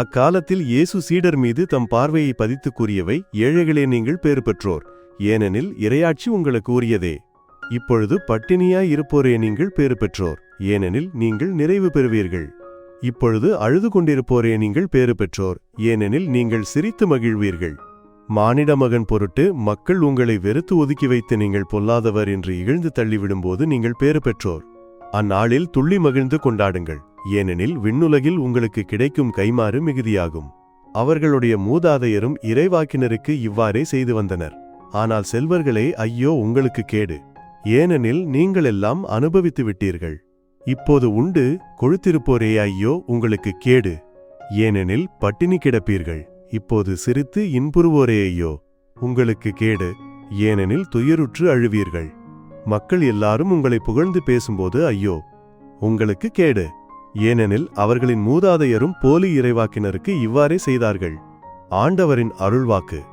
அக்காலத்தில் இயேசு சீடர் மீது தம் பார்வையை பதித்து கூறியவை ஏழைகளே நீங்கள் பேறு பெற்றோர். ஏனெனில் இரையாட்சி உங்களுக்கு உரியதே. இப்பொழுது பட்டினியாய் இருப்போரே நீங்கள் பேறு பெற்றோர். ஏனெனில் நீங்கள் நிறைவு பெறுவீர்கள். இப்பொழுது அழுது கொண்டிருப்போரே நீங்கள் பேறு பெற்றோர். ஏனெனில் நீங்கள் சிரித்து மகிழ்வீர்கள். மானிட மகன் பொருட்டு மக்கள் உங்களை வெறுத்து ஒதுக்கி வைத்து நீங்கள் பொல்லாதவர் என்று இகழ்ந்து தள்ளிவிடும்போது நீங்கள் பேறு பெற்றோர். அந்நாளில் துள்ளி மகிழ்ந்து கொண்டாடுங்கள். ஏனெனில் விண்ணுலகில் உங்களுக்கு கிடைக்கும் கைமாறு மிகுதியாகும். அவர்களுடைய மூதாதையரும் இறைவாக்கினருக்கு இவ்வாறே செய்து வந்தனர். ஆனால் செல்வர்களே ஐயோ உங்களுக்கு கேடு. ஏனெனில் நீங்களெல்லாம் அனுபவித்து விட்டீர்கள். இப்போது உண்டு கொழுத்திருப்போரே ஐயோ உங்களுக்கு கேடு. ஏனெனில் பட்டினி கிடப்பீர்கள். இப்போது சிரித்து இன்புறுவோரே ஐயோ உங்களுக்கு கேடு. ஏனெனில் துயருற்று அழுவீர்கள். மக்கள் எல்லாரும் உங்களை புகழ்ந்து பேசும்போது ஐயோ உங்களுக்கு கேடு. ஏனெனில் அவர்களின் மூதாதையரும் போலி இறைவாக்கினருக்கு இவ்வாறே செய்தார்கள். ஆண்டவரின் அருள்வாக்கு.